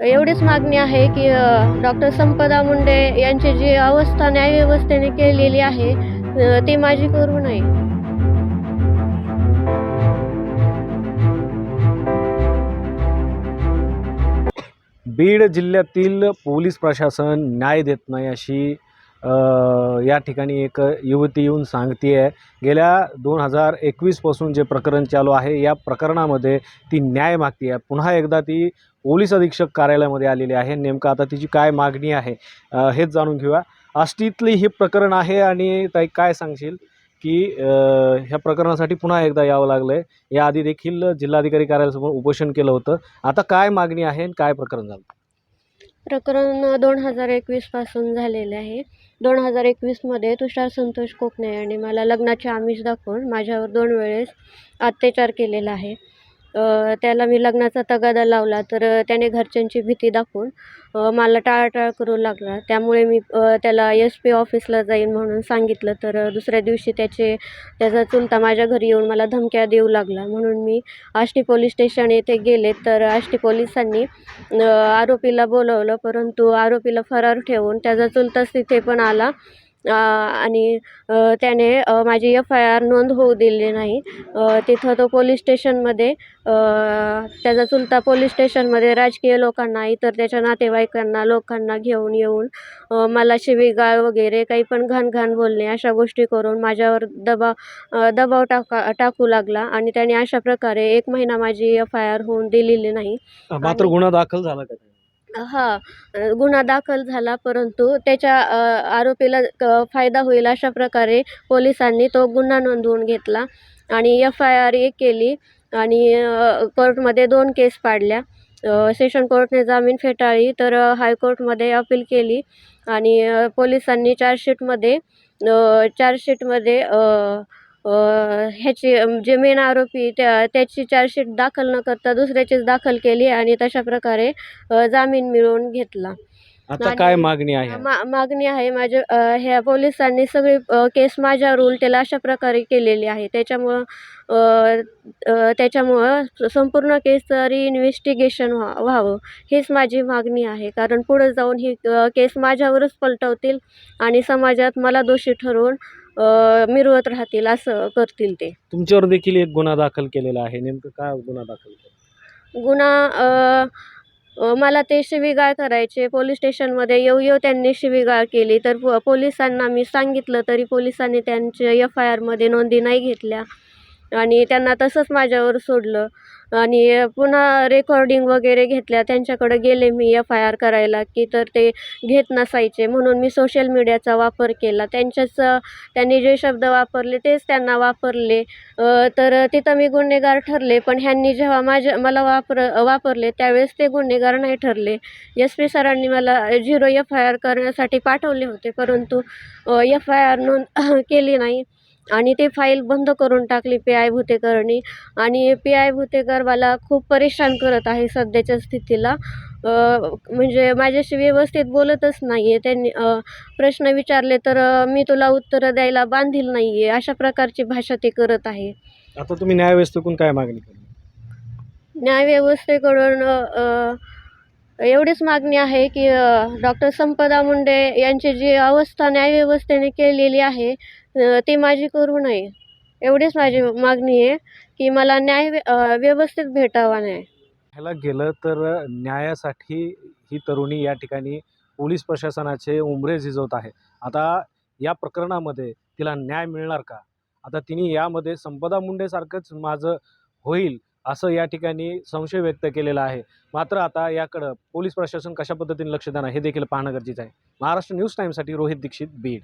एवढीच मागणी आहे की डॉक्टर संपदा मुंडे यांची जी अवस्था न्यायव्यवस्थेने केलेली आहे ती माझी करू नये बीड जिल्ह्यातील पोलीस प्रशासन न्याय देत नाही अशी या ठिकाणी एक युवती येऊन सांगते आहे गेल्या दोन हजार एकवीसपासून जे प्रकरण चालू आहे या प्रकरणामध्ये ती न्याय मागते आहे. पुन्हा एकदा ती पोलीस अधीक्षक कार्यालयामध्ये आलेली आहे. नेमकं आता तिची काय मागणी आहे हेच जाणून घेऊया. आष्टीतली हे प्रकरण आहे आणि ताई काय सांगशील की ह्या प्रकरणासाठी पुन्हा एकदा यावं लागलं आहे याआधी देखील जिल्हाधिकारी कार्यालयासमोर उपोषण केलं होतं. आता काय मागणी आहे आणि काय प्रकरण झालं? प्रकरण दोन हजार एकवीसपासून झालेले आहे. दोन हजार एकवीसमध्ये तुषार संतोष कोकणे यांनी मला लग्नाचे आमिष दाखवून माझ्यावर दोन वेळेस अत्याचार केलेला आहे. त्याला मी लग्नाचा तगादा लावला तर त्याने घरच्यांची भीती दाखवून मला टाळाटाळ करू लागला. त्यामुळे मी त्याला एस पी ऑफिसला जाईन म्हणून सांगितलं तर दुसऱ्या दिवशी त्याचे त्याचा चुलता माझ्या घरी येऊन मला धमक्या देऊ लागला. म्हणून मी आष्टी पोलीस स्टेशन येथे गेले तर आष्टी पोलिसांनी आरोपीला बोलवलं. परंतु आरोपीला फरार ठेवून त्याचा चुलताच तिथे पण आला. आणि त्याने माझी एफ आय आर नोंद होऊ दिली नाही. तिथं तो पोलीस स्टेशनमध्ये त्याचा चुलता पोलीस स्टेशनमध्ये राजकीय लोकांना इतर त्याच्या नातेवाईकांना लोकांना घेऊन येऊन मला शिवीगाळ वगैरे काही पण घाण घाण बोलणे अशा गोष्टी करून माझ्यावर दबाव दबाव टाका टाकू लागला. आणि त्याने अशा प्रकारे एक महिना माझी एफ आय आर होऊन दिलेली नाही. मात्र गुन्हा दाखल झाला का हा गुन्हा दाखल झाला परंतु त्याच्या आरोपीला क फायदा होईल अशा प्रकारे पोलिसांनी तो गुन्हा नोंदवून घेतला आणि एफ आय आर एक केली आणि कोर्टमध्ये दोन केस पाडल्या. सेशन कोर्टने जामीन फेटाळली तर हायकोर्टमध्ये अपील केली आणि पोलिसांनी चार्जशीटमध्ये चार्जशीटमध्ये ह्याची जे मेन आरोपी त्या त्याची चार्जशीट दाखल न करता दुसऱ्याचीच दाखल केली आणि तशा प्रकारे जामीन मिळवून घेतला. आता काय मागणी आहे? मा मागणी आहे माझ्या अ, ह्या पोलिसांनी सगळी अ, केस माझ्यावर उलटेल अशा प्रकारे केलेली आहे. त्याच्यामुळं अ, अ, त्याच्यामुळं संपूर्ण केसचं रिइन्व्हेस्टिगेशन व्हा व्हावं. हीच माझी मागणी आहे. कारण पुढे जाऊन ही अ, केस माझ्यावरच पलटवतील आणि समाजात मला दोषी ठरवून अ, मिरवत राहतील असं करतील ते. तुमच्यावर देखील एक गुन्हा दाखल केलेला आहे. नेमकं काय गुन्हा दाखल केला? गुन्हा अ, मला ते शिवीगाळ करायचे. पोलीस स्टेशनमध्ये येऊ येऊ त्यांनी शिवीगाळ केली. तर पो पोलिसांना मी सांगितलं तरी पोलिसांनी त्यांच्या एफ आय आरमध्ये नोंदी नाही घेतल्या. आणि त्यांना तसंच माझ्यावर सोडलं. आणि पुन्हा रेकॉर्डिंग वगैरे घेतल्या. त्यांच्याकडे गेले मी एफ आय आर करायला की तर ते घेत नसायचे. म्हणून मी सोशल मीडियाचा वापर केला. त्यांच्याच त्यांनी जे शब्द वापरले तेच त्यांना वापरले. तर तिथं मी गुन्हेगार ठरले. पण ह्यांनी जेव्हा माझ्या मला वापर वापरले त्यावेळेस ते गुन्हेगार नाही ठरले. एस पी सरांनी मला झिरो एफ आय आर करण्यासाठी पाठवले होते. परंतु एफ आय आर नोंद केली नाही. आणि ते फाईल बंद करून टाकली पी आय भुतेकरनी. आणि पी आय भुतेकर मला खूप परेशान करत आहे सध्याच्या स्थितीला. म्हणजे माझ्याशी व्यवस्थित बोलतच नाही आहे त्यांनी प्रश्न विचारले तर मी तुला उत्तरं द्यायला बांधील नाही आहे अशा प्रकारची भाषा ते करत आहे. आता तुम्ही न्यायव्यवस्थेकडून काय मागणी न्यायव्यवस्थेकडून एवढीच मागणी आहे की डॉक्टर संपदा मुंडे यांची जी अवस्था न्यायव्यवस्थेने केलेली आहे ती माझी करू नये. एवढीच माझी मागणी आहे की मला न्याय व्यवस्थित भेटावा न्याय ह्याला गेलं तर न्यायासाठी ही तरुणी या ठिकाणी पोलीस प्रशासनाचे उंबरे झिजवत आहे. आता या प्रकरणामध्ये तिला न्याय मिळणार का? आता तिने यामध्ये संपदा मुंडेसारखंच माझं होईल. असं या ठिकाणी संशय व्यक्त केलेला आहे. मात्र आता याकडं पोलीस प्रशासन कशा पद्धतीने लक्ष देणार हे देखील पाहणं गरजेचं आहे. महाराष्ट्र न्यूज टाईमसाठी रोहित दीक्षित बीड.